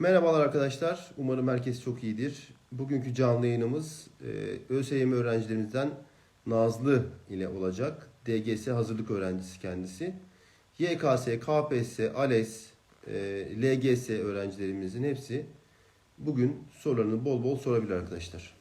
Merhabalar arkadaşlar. Umarım herkes çok iyidir. Bugünkü canlı yayınımız e, ÖSYM öğrencilerimizden Nazlı ile olacak. DGS hazırlık öğrencisi kendisi. YKS, KPSS, ALES, e, LGS öğrencilerimizin hepsi bugün sorularını bol bol sorabilir arkadaşlar.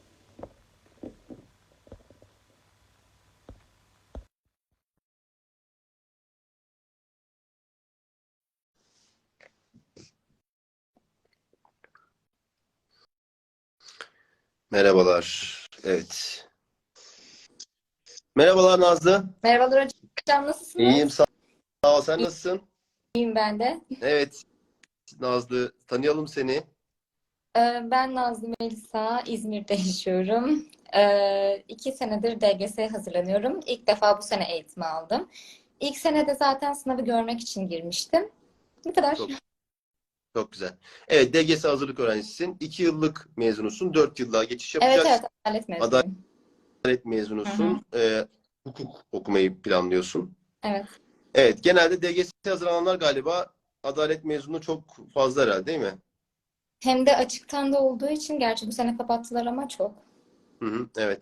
Merhabalar. Evet. Merhabalar Nazlı. Merhabalar hocam nasılsınız? İyiyim sağ ol. Sen nasılsın? İyiyim ben de. Evet. Nazlı tanıyalım seni. Ee, Ben Nazlı Melisa, İzmir'de yaşıyorum. Ee, iki senedir DGS'ye hazırlanıyorum. İlk defa bu sene eğitimi aldım. İlk senede zaten sınavı görmek için girmiştim. Bu kadar. Çok Çok güzel. Evet DGS hazırlık öğrencisisin. 2 yıllık mezunusun. 4 yıllığa geçiş Evet yapacaksın. evet adalet Adalet mezunuyum. mezunusun. Ee, hukuk okumayı planlıyorsun. Evet. Evet genelde DGS hazırlananlar galiba adalet mezunu çok fazla herhalde değil mi? Hem de açıktan da olduğu için gerçi bu sene kapattılar ama çok. Hı hı, evet.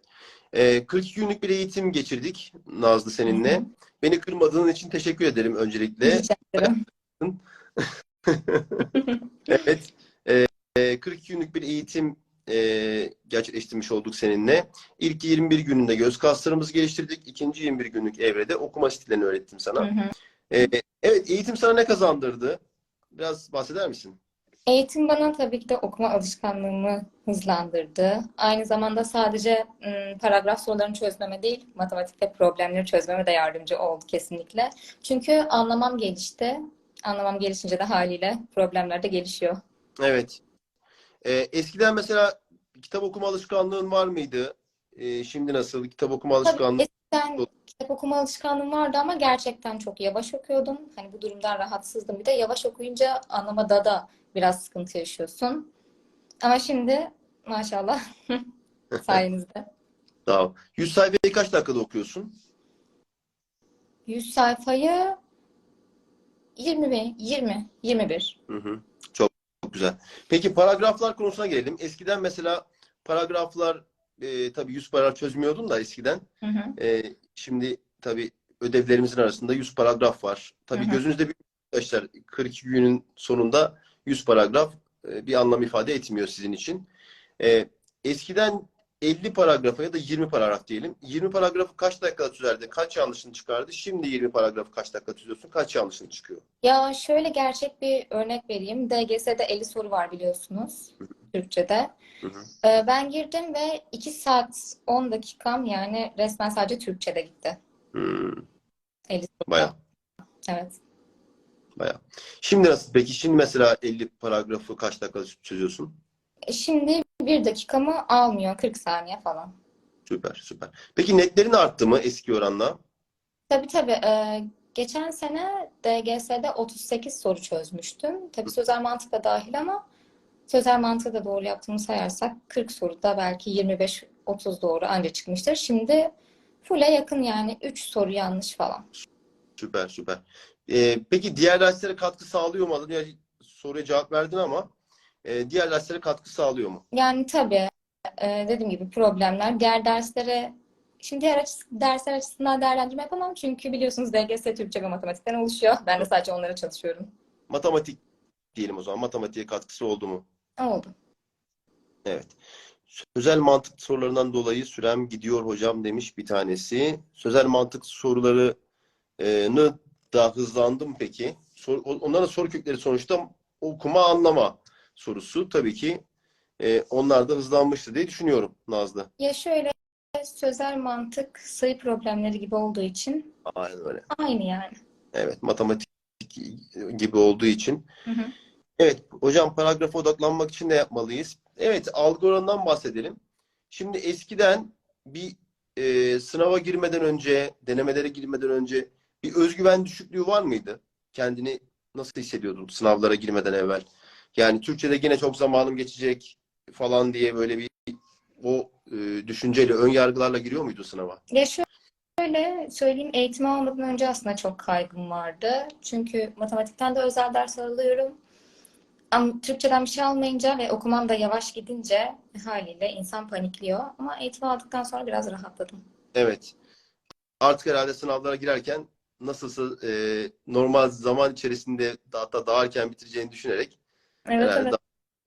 Ee, 42 günlük bir eğitim geçirdik Nazlı Hı seninle. hı. Beni kırmadığın için teşekkür ederim öncelikle. Rica ederim. Evet. Ee, 42 günlük bir eğitim e, gerçekleştirmiş olduk seninle. İlk 21 gününde göz kaslarımızı geliştirdik. İkinci 21 günlük evrede okuma stillerini öğrettim sana. hı. Ee, evet, eğitim sana ne kazandırdı? Biraz bahseder misin? Eğitim bana tabii ki de okuma alışkanlığımı hızlandırdı. Aynı zamanda sadece ım, paragraf sorularını çözmeme değil, matematikte problemleri çözmeme de yardımcı oldu kesinlikle. Çünkü anlamam gelişti. Anlamam gelişince de haliyle problemler de gelişiyor. Evet. Ee, eskiden mesela kitap okuma alışkanlığın var mıydı? Ee, şimdi nasıl? Kitap okuma Tabii alışkanlığı eskiden kitap okuma alışkanlığım vardı ama gerçekten çok yavaş okuyordum. Hani bu durumdan rahatsızdım. Bir de yavaş okuyunca anlamada da biraz sıkıntı yaşıyorsun. Ama şimdi maşallah sayenizde. Ol. 100 sayfayı kaç dakikada okuyorsun? 100 sayfayı 20 mi? 20, 21. Hı hı. Çok, çok güzel. Peki paragraflar konusuna gelelim. Eskiden mesela paragraflar e, tabii 100 paragraf çözmüyordun da eskiden. Hı hı. E, şimdi tabii ödevlerimizin arasında 100 paragraf var. Tabii Hı hı. gözünüzde bir arkadaşlar 42 günün sonunda 100 paragraf e, bir anlam ifade etmiyor sizin için. E, eskiden 50 paragrafa ya da 20 paragraf diyelim. 20 paragrafı kaç dakikada çözerdin? Kaç yanlışın çıkardı? Şimdi 20 paragrafı kaç dakika çözüyorsun? Kaç yanlışın çıkıyor? Ya şöyle gerçek bir örnek vereyim. DGS'de 50 soru var biliyorsunuz Türkçe'de. Hı hı. Ee, Ben girdim ve 2 saat 10 dakikam yani resmen sadece Türkçe'de gitti. Hmm, 50 soruda. bayağı. Evet. Bayağı. Şimdi nasıl? Peki şimdi mesela 50 paragrafı kaç dakikada çözüyorsun? Şimdi bir dakikamı almıyor 40 saniye falan. Süper, süper. Peki netlerin arttı mı eski oranla? Tabii tabii. Ee, geçen sene DGS'de 38 soru çözmüştüm. Tabii sözel mantık da dahil ama sözel mantığı da doğru yaptığımı sayarsak 40 soruda belki 25-30 doğru anca çıkmıştır. Şimdi full'e yakın yani 3 soru yanlış falan. Süper, süper. Ee, peki diğer derslere katkı sağlıyor mu? Yani soruya cevap verdin ama e, diğer derslere katkı sağlıyor mu? Yani tabii e, dediğim gibi problemler diğer derslere şimdi diğer açı- dersler açısından değerlendirme yapamam çünkü biliyorsunuz DGS Türkçe ve matematikten oluşuyor. Ben de sadece onlara çalışıyorum. Matematik diyelim o zaman. Matematiğe katkısı oldu mu? Oldu. Evet. Sözel mantık sorularından dolayı sürem gidiyor hocam demiş bir tanesi. Sözel mantık sorularını da hızlandım peki. Sor, onların soru kökleri sonuçta okuma anlama sorusu. Tabii ki e, onlar da hızlanmıştır diye düşünüyorum Nazlı. Ya şöyle sözel mantık sayı problemleri gibi olduğu için Aynen öyle. aynı yani. Evet, matematik gibi olduğu için. Hı hı. Evet, hocam paragrafa odaklanmak için ne yapmalıyız? Evet, algı oranından bahsedelim. Şimdi eskiden bir e, sınava girmeden önce, denemelere girmeden önce bir özgüven düşüklüğü var mıydı? Kendini nasıl hissediyordun sınavlara girmeden evvel? Yani Türkçe'de yine çok zamanım geçecek falan diye böyle bir o e, düşünceyle, ön yargılarla giriyor muydu sınava? Ya şöyle söyleyeyim eğitimi almadan önce aslında çok kaygım vardı. Çünkü matematikten de özel ders alıyorum. Ama Türkçeden bir şey almayınca ve okumam da yavaş gidince haliyle insan panikliyor. Ama eğitim aldıktan sonra biraz rahatladım. Evet. Artık herhalde sınavlara girerken nasılsa e, normal zaman içerisinde hatta daha erken bitireceğini düşünerek Evet herhalde evet.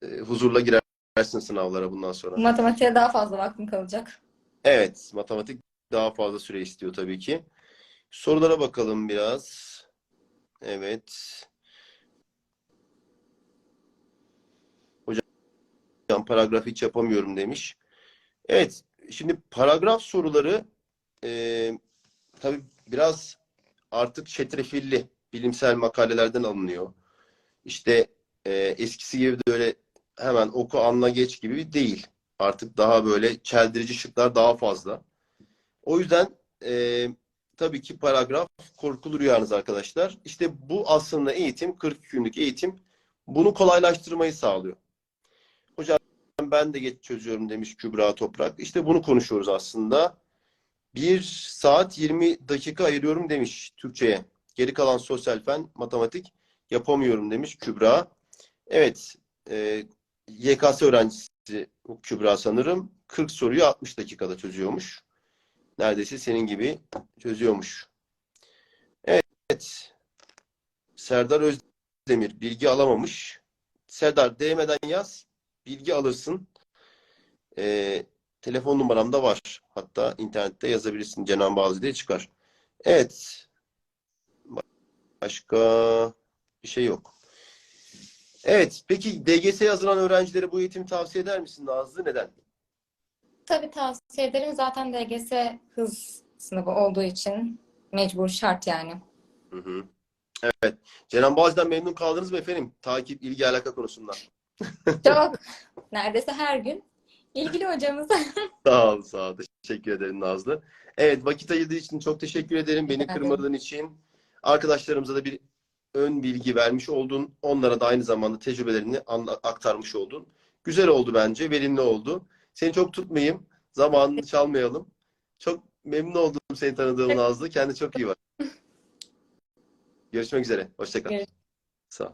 daha, e, huzurla girersin sınavlara bundan sonra. Matematiğe daha fazla vaktim kalacak. Evet, matematik daha fazla süre istiyor tabii ki. Sorulara bakalım biraz. Evet. Hocam paragraf hiç yapamıyorum demiş. Evet, şimdi paragraf soruları e, tabii biraz artık çetrefilli bilimsel makalelerden alınıyor. İşte e, eskisi gibi de öyle hemen oku anla geç gibi değil. Artık daha böyle çeldirici şıklar daha fazla. O yüzden e, tabii ki paragraf korkulu rüyanız arkadaşlar. İşte bu aslında eğitim, 40 günlük eğitim bunu kolaylaştırmayı sağlıyor. Hocam ben de geç çözüyorum demiş Kübra Toprak. İşte bunu konuşuyoruz aslında. 1 saat 20 dakika ayırıyorum demiş Türkçe'ye. Geri kalan sosyal fen, matematik yapamıyorum demiş Kübra. Evet, e, YKS öğrencisi Kübra sanırım. 40 soruyu 60 dakikada çözüyormuş. Neredeyse senin gibi çözüyormuş. Evet. Serdar Özdemir bilgi alamamış. Serdar DM'den yaz. Bilgi alırsın. Ee, telefon numaram da var. Hatta internette yazabilirsin. Cenan Bazı diye çıkar. Evet. Başka bir şey yok. Evet. Peki DGS'ye hazırlanan öğrencilere bu eğitimi tavsiye eder misin Nazlı? Neden? Tabii tavsiye ederim. Zaten DGS hız sınavı olduğu için mecbur şart yani. Hı hı. Evet. Cenan Bazı'dan memnun kaldınız mı efendim? Takip, ilgi, alaka konusunda. Çok. Neredeyse her gün ilgili hocamız. Sağ ol, sağ ol. Teşekkür ederim Nazlı. Evet, vakit ayırdığı için çok teşekkür ederim. Beni kırmadığın için. Arkadaşlarımıza da bir ön bilgi vermiş oldun. Onlara da aynı zamanda tecrübelerini aktarmış oldun. Güzel oldu bence, verimli oldu. Seni çok tutmayayım, zamanını çalmayalım. Çok memnun oldum seni tanıdığım Nazlı. Kendine çok iyi bak. Görüşmek üzere. Hoşça kal. Görüşürüz. Sağ ol.